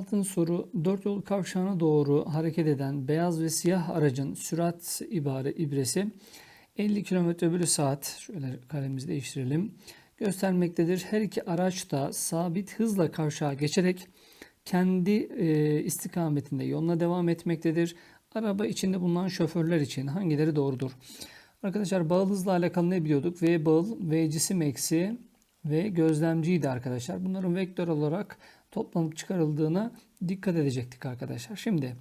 26. soru dört yol kavşağına doğru hareket eden beyaz ve siyah aracın sürat ibare ibresi 50 km bölü saat şöyle kalemizi değiştirelim göstermektedir. Her iki araç da sabit hızla kavşağa geçerek kendi e, istikametinde yoluna devam etmektedir. Araba içinde bulunan şoförler için hangileri doğrudur? Arkadaşlar bağıl hızla alakalı ne biliyorduk? V bağıl, V cisim eksi ve gözlemciydi arkadaşlar. Bunların vektör olarak toplanıp çıkarıldığına dikkat edecektik arkadaşlar. Şimdi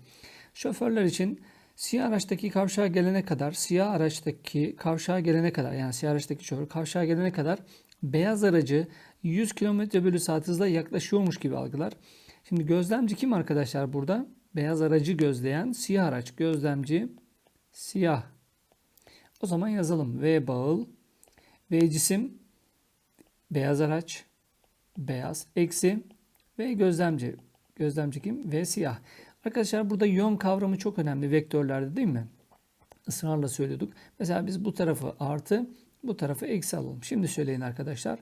şoförler için siyah araçtaki kavşağa gelene kadar, siyah araçtaki kavşağa gelene kadar yani siyah araçtaki şoför kavşağa gelene kadar beyaz aracı 100 km bölü saat hızla yaklaşıyormuş gibi algılar. Şimdi gözlemci kim arkadaşlar burada? Beyaz aracı gözleyen siyah araç. Gözlemci siyah. O zaman yazalım. V bağıl. V cisim beyaz araç. Beyaz. Eksi. V gözlemci. Gözlemci kim? V siyah. Arkadaşlar burada yön kavramı çok önemli vektörlerde değil mi? Israrla söylüyorduk. Mesela biz bu tarafı artı, bu tarafı eksi alalım. Şimdi söyleyin arkadaşlar.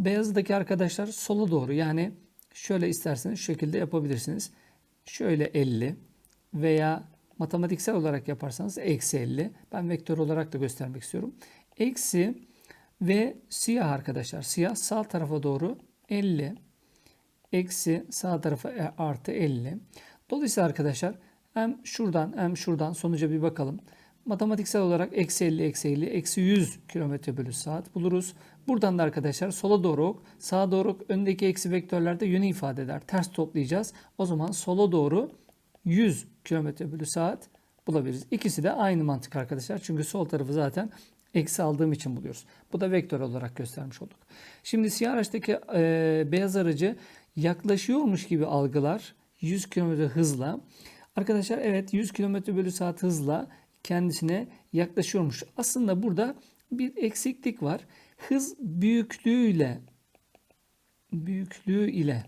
Beyazdaki arkadaşlar sola doğru yani şöyle isterseniz şu şekilde yapabilirsiniz. Şöyle 50 veya matematiksel olarak yaparsanız eksi 50. Ben vektör olarak da göstermek istiyorum. Eksi ve siyah arkadaşlar. Siyah sağ tarafa doğru 50. Eksi sağ tarafa e, artı 50. Dolayısıyla arkadaşlar hem şuradan hem şuradan sonuca bir bakalım. Matematiksel olarak eksi 50, eksi 50, eksi 100 km bölü saat buluruz. Buradan da arkadaşlar sola doğru ok, sağa doğru ok, öndeki eksi vektörlerde yönü ifade eder. Ters toplayacağız. O zaman sola doğru 100 km bölü saat bulabiliriz. İkisi de aynı mantık arkadaşlar. Çünkü sol tarafı zaten eksi aldığım için buluyoruz. Bu da vektör olarak göstermiş olduk. Şimdi siyah araçtaki e, beyaz aracı yaklaşıyormuş gibi algılar 100 km hızla. Arkadaşlar evet 100 km bölü saat hızla kendisine yaklaşıyormuş. Aslında burada bir eksiklik var. Hız büyüklüğüyle büyüklüğü ile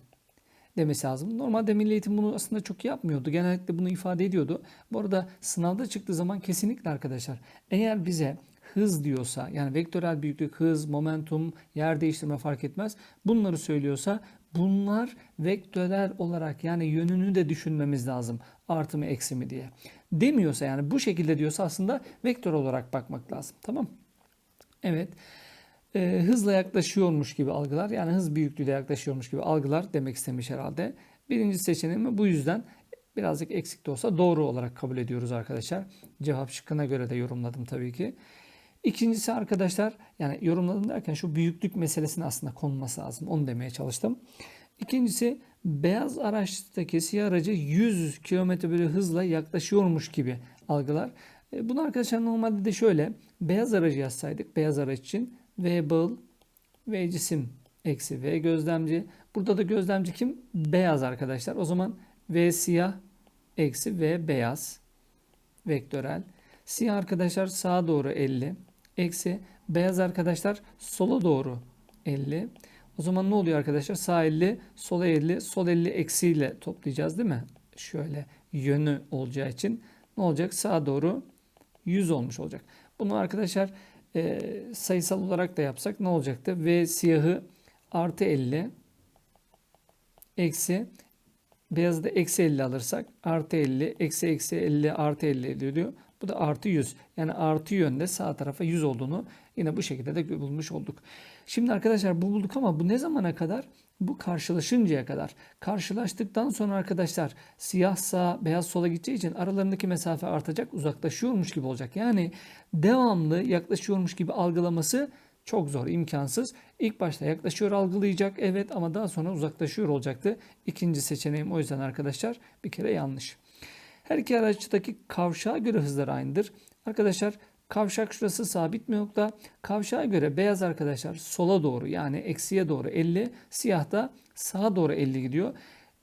demesi lazım. Normalde milli eğitim bunu aslında çok yapmıyordu. Genellikle bunu ifade ediyordu. Bu arada sınavda çıktığı zaman kesinlikle arkadaşlar eğer bize hız diyorsa yani vektörel büyüklük, hız, momentum, yer değiştirme fark etmez. Bunları söylüyorsa bunlar vektörel olarak yani yönünü de düşünmemiz lazım. Artı mı eksi mi diye. Demiyorsa yani bu şekilde diyorsa aslında vektör olarak bakmak lazım. Tamam Evet. Ee, hızla yaklaşıyormuş gibi algılar yani hız büyüklüğüyle yaklaşıyormuş gibi algılar demek istemiş herhalde. Birinci seçeneğimi bu yüzden birazcık eksik de olsa doğru olarak kabul ediyoruz arkadaşlar. Cevap şıkkına göre de yorumladım tabii ki. İkincisi arkadaşlar yani yorumladım derken şu büyüklük meselesine aslında konulması lazım. Onu demeye çalıştım. İkincisi beyaz araçtaki siyah aracı 100 km bölü hızla yaklaşıyormuş gibi algılar. E, bunu arkadaşlar normalde de şöyle beyaz aracı yazsaydık beyaz araç için V bağıl V cisim eksi V gözlemci. Burada da gözlemci kim? Beyaz arkadaşlar. O zaman V siyah eksi V beyaz vektörel. Siyah arkadaşlar sağa doğru 50 eksi beyaz arkadaşlar sola doğru 50. O zaman ne oluyor arkadaşlar? Sağ 50, sola 50, sol 50 eksiyle toplayacağız değil mi? Şöyle yönü olacağı için ne olacak? Sağa doğru 100 olmuş olacak. Bunu arkadaşlar e, sayısal olarak da yapsak ne olacaktı? V siyahı artı 50 eksi beyazı da eksi 50 alırsak artı 50 eksi eksi 50 artı 50 diyor. Bu da artı 100. Yani artı yönde sağ tarafa 100 olduğunu yine bu şekilde de bulmuş olduk. Şimdi arkadaşlar bu bulduk ama bu ne zamana kadar? Bu karşılaşıncaya kadar. Karşılaştıktan sonra arkadaşlar siyah sağ beyaz sola gideceği için aralarındaki mesafe artacak uzaklaşıyormuş gibi olacak. Yani devamlı yaklaşıyormuş gibi algılaması çok zor, imkansız. İlk başta yaklaşıyor algılayacak evet ama daha sonra uzaklaşıyor olacaktı. İkinci seçeneğim o yüzden arkadaşlar bir kere yanlış. Her iki araçtaki kavşağa göre hızları aynıdır. Arkadaşlar kavşak şurası sabit bir nokta. Kavşağa göre beyaz arkadaşlar sola doğru yani eksiye doğru 50, siyah da sağa doğru 50 gidiyor.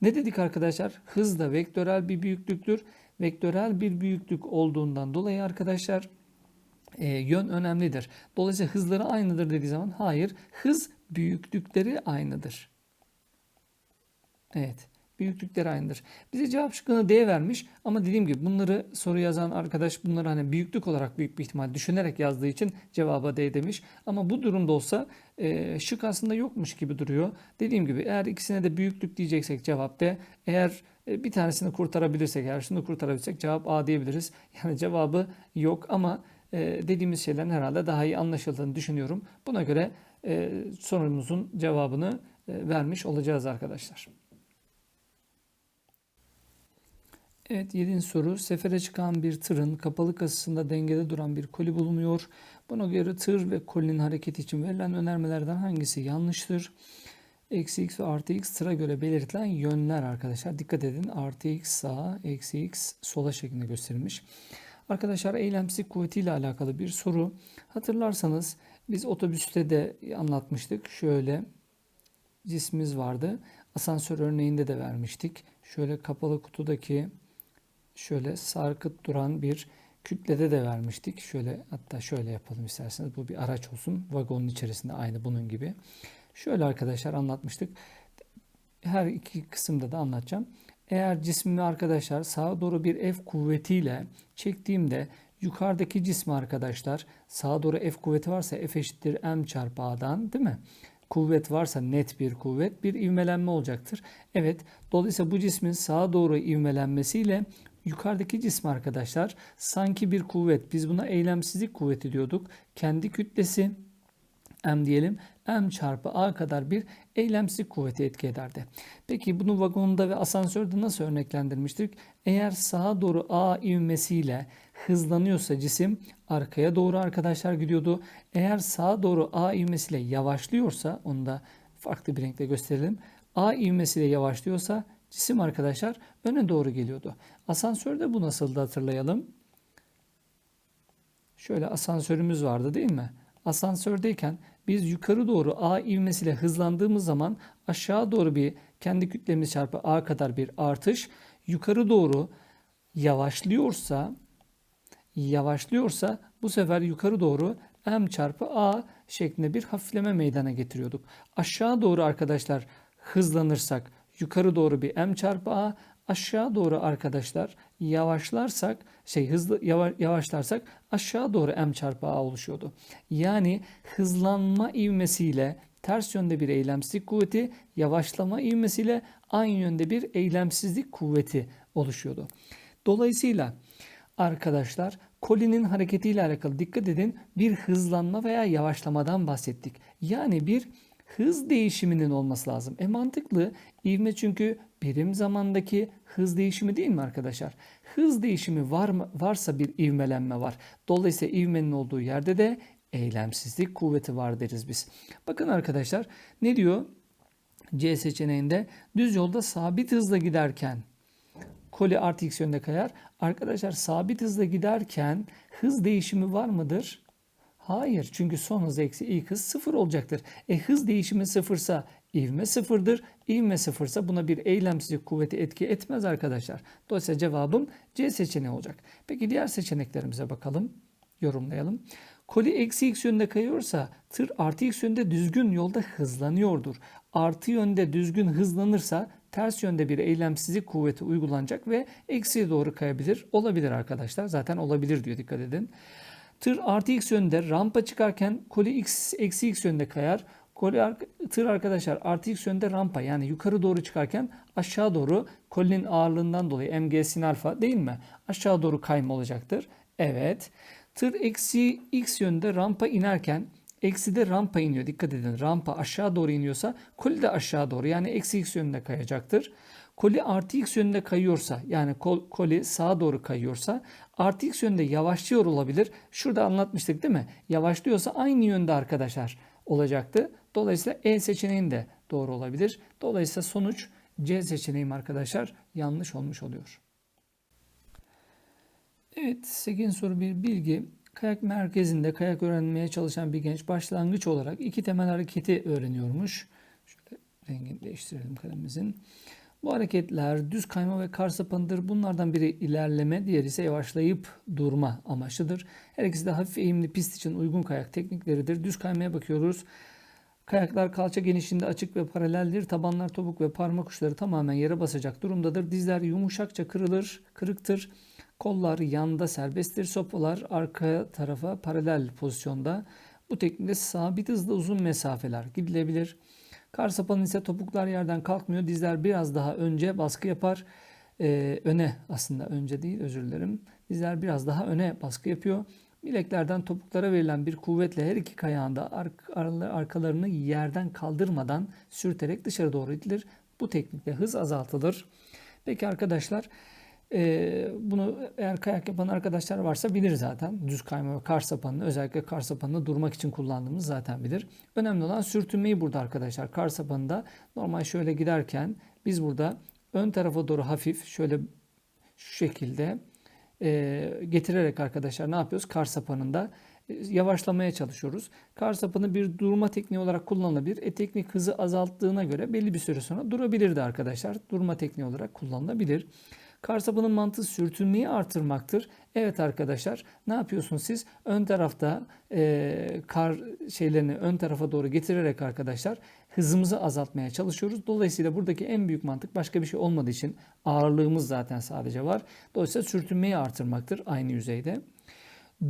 Ne dedik arkadaşlar? Hız da vektörel bir büyüklüktür. Vektörel bir büyüklük olduğundan dolayı arkadaşlar e, yön önemlidir. Dolayısıyla hızları aynıdır dediği zaman hayır. Hız büyüklükleri aynıdır. Evet. Büyüklükleri aynıdır. Bize cevap şıkkını D vermiş ama dediğim gibi bunları soru yazan arkadaş bunları hani büyüklük olarak büyük bir ihtimal düşünerek yazdığı için cevaba D demiş. Ama bu durumda olsa e, şık aslında yokmuş gibi duruyor. Dediğim gibi eğer ikisine de büyüklük diyeceksek cevap D. Eğer e, bir tanesini kurtarabilirsek, eğer şunu kurtarabilirsek cevap A diyebiliriz. Yani cevabı yok ama e, dediğimiz şeylerin herhalde daha iyi anlaşıldığını düşünüyorum. Buna göre e, sorumuzun cevabını e, vermiş olacağız arkadaşlar. Evet 7. soru. Sefere çıkan bir tırın kapalı kasasında dengede duran bir koli bulunuyor. Buna göre tır ve kolinin hareketi için verilen önermelerden hangisi yanlıştır? Eksi x ve artı x tıra göre belirtilen yönler arkadaşlar. Dikkat edin artı x sağa, eksi x sola şeklinde gösterilmiş. Arkadaşlar eylemsizlik kuvvetiyle alakalı bir soru. Hatırlarsanız biz otobüste de anlatmıştık. Şöyle cismimiz vardı. Asansör örneğinde de vermiştik. Şöyle kapalı kutudaki şöyle sarkıt duran bir kütlede de vermiştik. Şöyle hatta şöyle yapalım isterseniz. Bu bir araç olsun. Vagonun içerisinde aynı bunun gibi. Şöyle arkadaşlar anlatmıştık. Her iki kısımda da anlatacağım. Eğer cismimi arkadaşlar sağa doğru bir F kuvvetiyle çektiğimde yukarıdaki cismi arkadaşlar sağa doğru F kuvveti varsa F eşittir M çarpı A'dan değil mi? Kuvvet varsa net bir kuvvet bir ivmelenme olacaktır. Evet dolayısıyla bu cismin sağa doğru ivmelenmesiyle yukarıdaki cismi arkadaşlar sanki bir kuvvet biz buna eylemsizlik kuvveti diyorduk. Kendi kütlesi M diyelim M çarpı A kadar bir eylemsizlik kuvveti etki ederdi. Peki bunu vagonda ve asansörde nasıl örneklendirmiştik? Eğer sağa doğru A ivmesiyle hızlanıyorsa cisim arkaya doğru arkadaşlar gidiyordu. Eğer sağa doğru A ivmesiyle yavaşlıyorsa onu da farklı bir renkle gösterelim. A ivmesiyle yavaşlıyorsa cisim arkadaşlar öne doğru geliyordu. Asansörde bu nasıldı hatırlayalım. Şöyle asansörümüz vardı değil mi? Asansördeyken biz yukarı doğru A ivmesiyle hızlandığımız zaman aşağı doğru bir kendi kütlemiz çarpı A kadar bir artış yukarı doğru yavaşlıyorsa yavaşlıyorsa bu sefer yukarı doğru M çarpı A şeklinde bir hafifleme meydana getiriyorduk. Aşağı doğru arkadaşlar hızlanırsak yukarı doğru bir M çarpı A aşağı doğru arkadaşlar yavaşlarsak şey hızlı yavaşlarsak aşağı doğru m çarpı a oluşuyordu. Yani hızlanma ivmesiyle ters yönde bir eylemsizlik kuvveti, yavaşlama ivmesiyle aynı yönde bir eylemsizlik kuvveti oluşuyordu. Dolayısıyla arkadaşlar kolinin hareketiyle alakalı dikkat edin bir hızlanma veya yavaşlamadan bahsettik. Yani bir hız değişiminin olması lazım. E mantıklı. İvme çünkü birim zamandaki hız değişimi değil mi arkadaşlar? Hız değişimi var mı, varsa bir ivmelenme var. Dolayısıyla ivmenin olduğu yerde de eylemsizlik kuvveti var deriz biz. Bakın arkadaşlar ne diyor? C seçeneğinde düz yolda sabit hızla giderken koli artı x yönde kayar. Arkadaşlar sabit hızla giderken hız değişimi var mıdır? Hayır çünkü son hız eksi ilk hız sıfır olacaktır. E hız değişimi sıfırsa ivme sıfırdır. İvme sıfırsa buna bir eylemsizlik kuvveti etki etmez arkadaşlar. Dolayısıyla cevabım C seçeneği olacak. Peki diğer seçeneklerimize bakalım. Yorumlayalım. Koli eksi x yönde kayıyorsa tır artı x yönde düzgün yolda hızlanıyordur. Artı yönde düzgün hızlanırsa ters yönde bir eylemsizlik kuvveti uygulanacak ve eksiye doğru kayabilir. Olabilir arkadaşlar. Zaten olabilir diyor dikkat edin. Tır artı x yönde rampa çıkarken koli x eksi x yönde kayar. Koli tır arkadaşlar artı x yönde rampa yani yukarı doğru çıkarken aşağı doğru kolinin ağırlığından dolayı mg sin alfa değil mi? Aşağı doğru kayma olacaktır. Evet. Tır eksi x yönde rampa inerken eksi de rampa iniyor. Dikkat edin rampa aşağı doğru iniyorsa koli de aşağı doğru yani eksi x yönünde kayacaktır. Koli artı x yönünde kayıyorsa yani kol, koli sağa doğru kayıyorsa artı x yönde yavaşlıyor olabilir. Şurada anlatmıştık değil mi? Yavaşlıyorsa aynı yönde arkadaşlar olacaktı. Dolayısıyla E seçeneğin de doğru olabilir. Dolayısıyla sonuç C seçeneğim arkadaşlar yanlış olmuş oluyor. Evet 8 soru bir bilgi. Kayak merkezinde kayak öğrenmeye çalışan bir genç başlangıç olarak iki temel hareketi öğreniyormuş. Şöyle rengini değiştirelim kalemimizin. Bu hareketler düz kayma ve kar sapanıdır. Bunlardan biri ilerleme, diğeri ise yavaşlayıp durma amaçlıdır. Her ikisi de hafif eğimli pist için uygun kayak teknikleridir. Düz kaymaya bakıyoruz. Kayaklar kalça genişliğinde açık ve paraleldir. Tabanlar topuk ve parmak uçları tamamen yere basacak durumdadır. Dizler yumuşakça kırılır, kırıktır. Kollar yanda serbesttir. Sopalar arka tarafa paralel pozisyonda. Bu teknikte sabit hızla uzun mesafeler gidilebilir. Kar sapanın ise topuklar yerden kalkmıyor. Dizler biraz daha önce baskı yapar. Ee, öne aslında önce değil özür dilerim. Dizler biraz daha öne baskı yapıyor. Bileklerden topuklara verilen bir kuvvetle her iki kayağında ar- arkalarını yerden kaldırmadan sürterek dışarı doğru itilir. Bu teknikle hız azaltılır. Peki arkadaşlar e, bunu eğer kayak yapan arkadaşlar varsa bilir zaten. Düz kayma ve kar sapanını özellikle kar sapanını durmak için kullandığımız zaten bilir. Önemli olan sürtünmeyi burada arkadaşlar. Kar sapanında normal şöyle giderken biz burada ön tarafa doğru hafif şöyle şu şekilde e, getirerek arkadaşlar ne yapıyoruz? Kar sapanında e, yavaşlamaya çalışıyoruz. Kar sapanı bir durma tekniği olarak kullanılabilir. E teknik hızı azalttığına göre belli bir süre sonra durabilirdi arkadaşlar. Durma tekniği olarak kullanılabilir. Kar sapanın mantığı sürtünmeyi artırmaktır. Evet arkadaşlar ne yapıyorsunuz siz? Ön tarafta e, kar şeylerini ön tarafa doğru getirerek arkadaşlar hızımızı azaltmaya çalışıyoruz. Dolayısıyla buradaki en büyük mantık başka bir şey olmadığı için ağırlığımız zaten sadece var. Dolayısıyla sürtünmeyi artırmaktır aynı yüzeyde.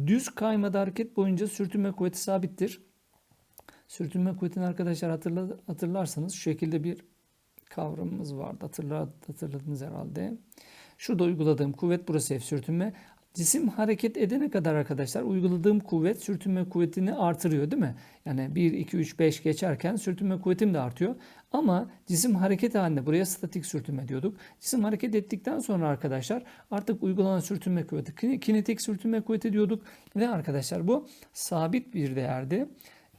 Düz kaymada hareket boyunca sürtünme kuvveti sabittir. Sürtünme kuvvetini arkadaşlar hatırla, hatırlarsanız şu şekilde bir kavramımız vardı. Hatırla, hatırladınız herhalde. Şurada uyguladığım kuvvet burası F sürtünme. Cisim hareket edene kadar arkadaşlar uyguladığım kuvvet sürtünme kuvvetini artırıyor değil mi? Yani 1, 2, 3, 5 geçerken sürtünme kuvvetim de artıyor. Ama cisim hareket halinde buraya statik sürtünme diyorduk. Cisim hareket ettikten sonra arkadaşlar artık uygulanan sürtünme kuvveti kinetik sürtünme kuvveti diyorduk. Ve arkadaşlar bu sabit bir değerdi.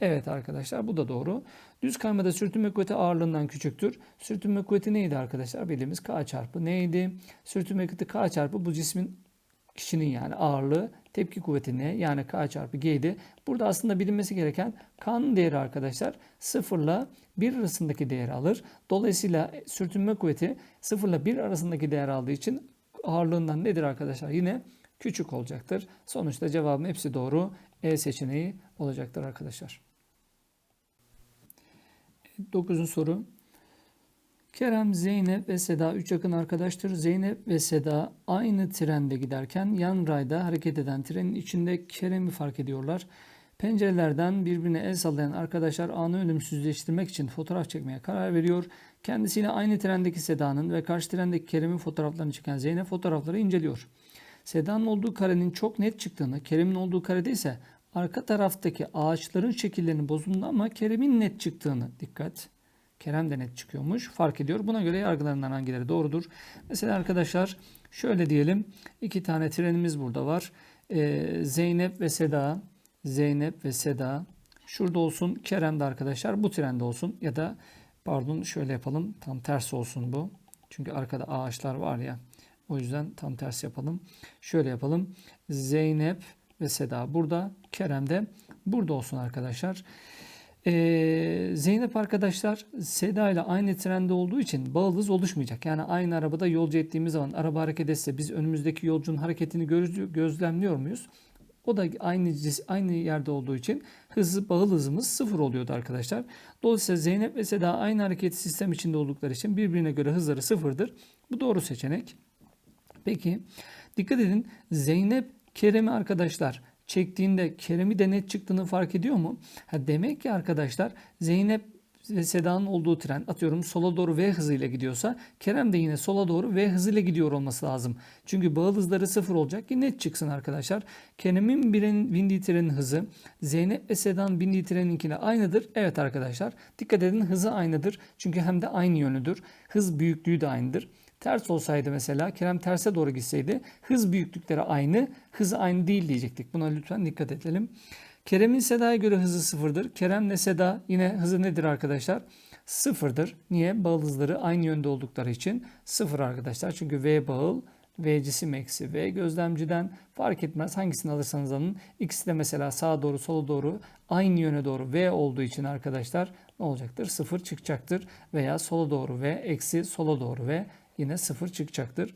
Evet arkadaşlar bu da doğru. Düz kaymada sürtünme kuvveti ağırlığından küçüktür. Sürtünme kuvveti neydi arkadaşlar? Bildiğimiz K çarpı neydi? Sürtünme kuvveti K çarpı bu cismin kişinin yani ağırlığı tepki kuvveti ne? Yani K çarpı G'ydi. Burada aslında bilinmesi gereken K'nın değeri arkadaşlar sıfırla 1 arasındaki değeri alır. Dolayısıyla sürtünme kuvveti sıfırla 1 arasındaki değer aldığı için ağırlığından nedir arkadaşlar? Yine küçük olacaktır. Sonuçta cevabın hepsi doğru. E seçeneği olacaktır arkadaşlar. Dokuzuncu soru. Kerem, Zeynep ve Seda üç yakın arkadaştır. Zeynep ve Seda aynı trende giderken yan rayda hareket eden trenin içinde Kerem'i fark ediyorlar. Pencerelerden birbirine el sallayan arkadaşlar anı ölümsüzleştirmek için fotoğraf çekmeye karar veriyor. Kendisiyle aynı trendeki Seda'nın ve karşı trendeki Kerem'in fotoğraflarını çeken Zeynep fotoğrafları inceliyor. Seda'nın olduğu karenin çok net çıktığını, Kerem'in olduğu karede ise arka taraftaki ağaçların şekillerinin bozulduğunu ama Kerem'in net çıktığını dikkat. Kerem de net çıkıyormuş. Fark ediyor. Buna göre yargılarından hangileri doğrudur? Mesela arkadaşlar şöyle diyelim. iki tane trenimiz burada var. Ee, Zeynep ve Seda. Zeynep ve Seda. Şurada olsun. Kerem de arkadaşlar bu trende olsun. Ya da pardon şöyle yapalım. Tam tersi olsun bu. Çünkü arkada ağaçlar var ya. O yüzden tam tersi yapalım. Şöyle yapalım. Zeynep ve Seda burada. Kerem de burada olsun arkadaşlar. Ee, Zeynep arkadaşlar Seda ile aynı trende olduğu için bağlı hız oluşmayacak. Yani aynı arabada yolcu ettiğimiz zaman araba hareket etse biz önümüzdeki yolcunun hareketini göz, gözlemliyor muyuz? O da aynı aynı yerde olduğu için hızı bağıl hızımız sıfır oluyordu arkadaşlar. Dolayısıyla Zeynep ve Seda aynı hareket sistem içinde oldukları için birbirine göre hızları sıfırdır. Bu doğru seçenek. Peki dikkat edin Zeynep Kerem'i arkadaşlar çektiğinde Kerem'i de net çıktığını fark ediyor mu? Ha demek ki arkadaşlar Zeynep ve Seda'nın olduğu tren atıyorum sola doğru V hızıyla gidiyorsa Kerem de yine sola doğru V hızıyla gidiyor olması lazım. Çünkü bağıl hızları sıfır olacak ki net çıksın arkadaşlar. Kerem'in bindiği trenin hızı Zeynep ve Seda'nın bindiği treninkine aynıdır. Evet arkadaşlar dikkat edin hızı aynıdır. Çünkü hem de aynı yönüdür. Hız büyüklüğü de aynıdır. Ters olsaydı mesela Kerem terse doğru gitseydi hız büyüklükleri aynı, hızı aynı değil diyecektik. Buna lütfen dikkat edelim. Kerem'in Seda'ya göre hızı sıfırdır. Kerem'le Seda yine hızı nedir arkadaşlar? Sıfırdır. Niye? Bağıl hızları aynı yönde oldukları için sıfır arkadaşlar. Çünkü V bağıl, V cisim eksi V gözlemciden fark etmez. Hangisini alırsanız alın. İkisi de mesela sağa doğru sola doğru aynı yöne doğru V olduğu için arkadaşlar ne olacaktır? Sıfır çıkacaktır. Veya sola doğru V eksi sola doğru V yine sıfır çıkacaktır.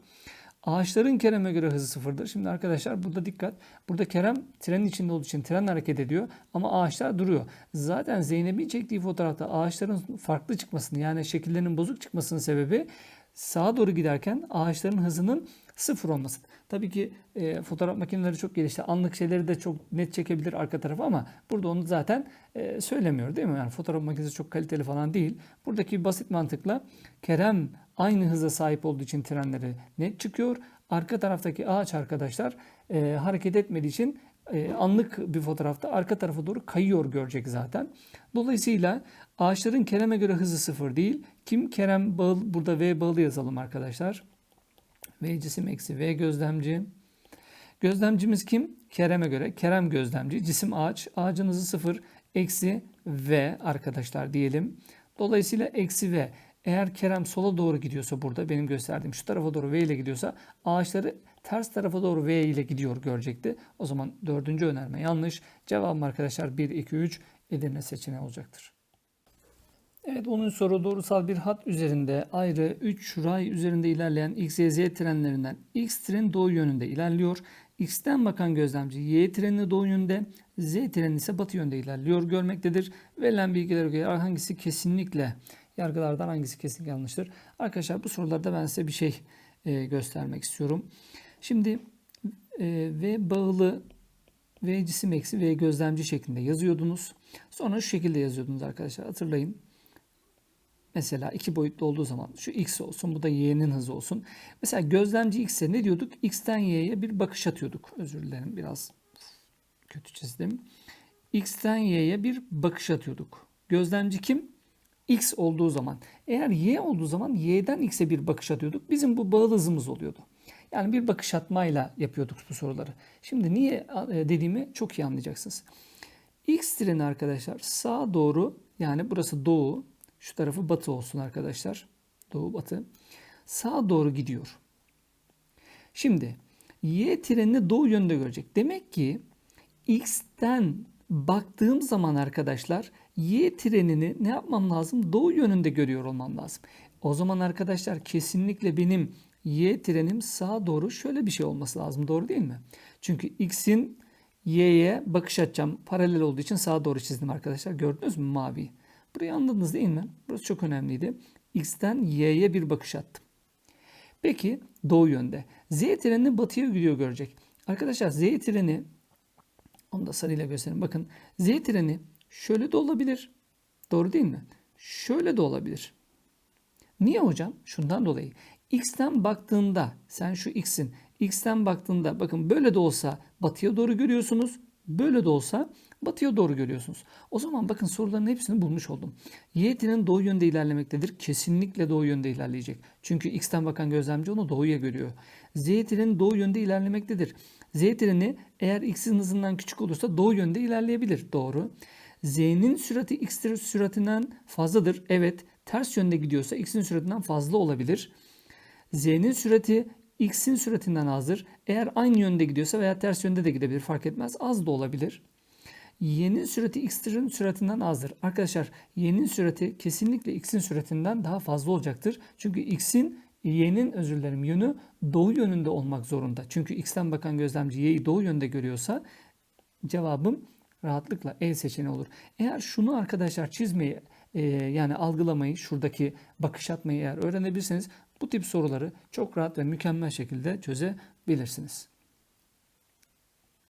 Ağaçların Kerem'e göre hızı sıfırdır. Şimdi arkadaşlar burada dikkat. Burada Kerem trenin içinde olduğu için tren hareket ediyor ama ağaçlar duruyor. Zaten Zeynep'in çektiği fotoğrafta ağaçların farklı çıkmasını yani şekillerinin bozuk çıkmasının sebebi sağa doğru giderken ağaçların hızının sıfır olması. Tabii ki e, fotoğraf makineleri çok gelişti. Anlık şeyleri de çok net çekebilir arka tarafı ama burada onu zaten e, söylemiyor değil mi? Yani fotoğraf makinesi çok kaliteli falan değil. Buradaki basit mantıkla Kerem aynı hıza sahip olduğu için trenleri net çıkıyor. Arka taraftaki ağaç arkadaşlar e, hareket etmediği için e, anlık bir fotoğrafta arka tarafa doğru kayıyor görecek zaten. Dolayısıyla ağaçların Kerem'e göre hızı sıfır değil. Kim Kerem bağıl, burada V bağlı yazalım arkadaşlar. V cisim eksi V gözlemci. Gözlemcimiz kim? Kerem'e göre. Kerem gözlemci. Cisim ağaç. Ağacın hızı sıfır. Eksi V arkadaşlar diyelim. Dolayısıyla eksi V. Eğer Kerem sola doğru gidiyorsa burada benim gösterdiğim şu tarafa doğru V ile gidiyorsa ağaçları ters tarafa doğru V ile gidiyor görecekti. O zaman dördüncü önerme yanlış. Cevabım arkadaşlar 1, 2, 3 Edirne seçeneği olacaktır. Evet 10. soru doğrusal bir hat üzerinde ayrı 3 ray üzerinde ilerleyen X, Y, Z trenlerinden X tren doğu yönünde ilerliyor. X'ten bakan gözlemci Y treni doğu yönde, Z treni ise batı yönde ilerliyor görmektedir. Verilen bilgilere göre hangisi kesinlikle yargılardan hangisi kesinlikle yanlıştır? Arkadaşlar bu sorularda ben size bir şey e, göstermek istiyorum. Şimdi e, V bağlı V cisim eksi V gözlemci şeklinde yazıyordunuz. Sonra şu şekilde yazıyordunuz arkadaşlar hatırlayın. Mesela iki boyutlu olduğu zaman şu x olsun bu da y'nin hızı olsun. Mesela gözlemci x'e ne diyorduk? x'ten y'ye bir bakış atıyorduk. Özür dilerim biraz kötü çizdim. x'ten y'ye bir bakış atıyorduk. Gözlemci kim? X olduğu zaman. Eğer y olduğu zaman y'den x'e bir bakış atıyorduk. Bizim bu bağlı hızımız oluyordu. Yani bir bakış atmayla yapıyorduk bu soruları. Şimdi niye e, dediğimi çok iyi anlayacaksınız. X treni arkadaşlar sağa doğru yani burası doğu, şu tarafı batı olsun arkadaşlar. Doğu batı. Sağa doğru gidiyor. Şimdi Y trenini doğu yönde görecek. Demek ki X'ten baktığım zaman arkadaşlar Y trenini ne yapmam lazım? Doğu yönünde görüyor olmam lazım. O zaman arkadaşlar kesinlikle benim Y trenim sağa doğru şöyle bir şey olması lazım. Doğru değil mi? Çünkü X'in Y'ye bakış atacağım. Paralel olduğu için sağa doğru çizdim arkadaşlar. Gördünüz mü mavi? Burayı anladınız değil mi? Burası çok önemliydi. X'ten Y'ye bir bakış attım. Peki doğu yönde. Z treni batıya gidiyor görecek. Arkadaşlar Z treni onu da sarıyla göstereyim. Bakın Z treni şöyle de olabilir. Doğru değil mi? Şöyle de olabilir. Niye hocam? Şundan dolayı. X'ten baktığında sen şu X'in X'ten baktığında bakın böyle de olsa batıya doğru görüyorsunuz. Böyle de olsa batıya doğru görüyorsunuz. O zaman bakın soruların hepsini bulmuş oldum. Y doğu yönde ilerlemektedir. Kesinlikle doğu yönde ilerleyecek. Çünkü X'ten bakan gözlemci onu doğuya görüyor. Z doğu yönde ilerlemektedir. Z treni eğer X'in hızından küçük olursa doğu yönde ilerleyebilir. Doğru. Z'nin sürati X süratinden fazladır. Evet. Ters yönde gidiyorsa X'in süratinden fazla olabilir. Z'nin sürati X'in süratinden azdır. Eğer aynı yönde gidiyorsa veya ters yönde de gidebilir fark etmez. Az da olabilir. Y'nin sürati X'in süratinden azdır. Arkadaşlar Y'nin sürati kesinlikle X'in süratinden daha fazla olacaktır. Çünkü X'in Y'nin özür dilerim yönü doğu yönünde olmak zorunda. Çünkü X'ten bakan gözlemci Y'yi doğu yönde görüyorsa cevabım rahatlıkla E seçeneği olur. Eğer şunu arkadaşlar çizmeyi e, yani algılamayı şuradaki bakış atmayı eğer öğrenebilirseniz bu tip soruları çok rahat ve mükemmel şekilde çözebilirsiniz.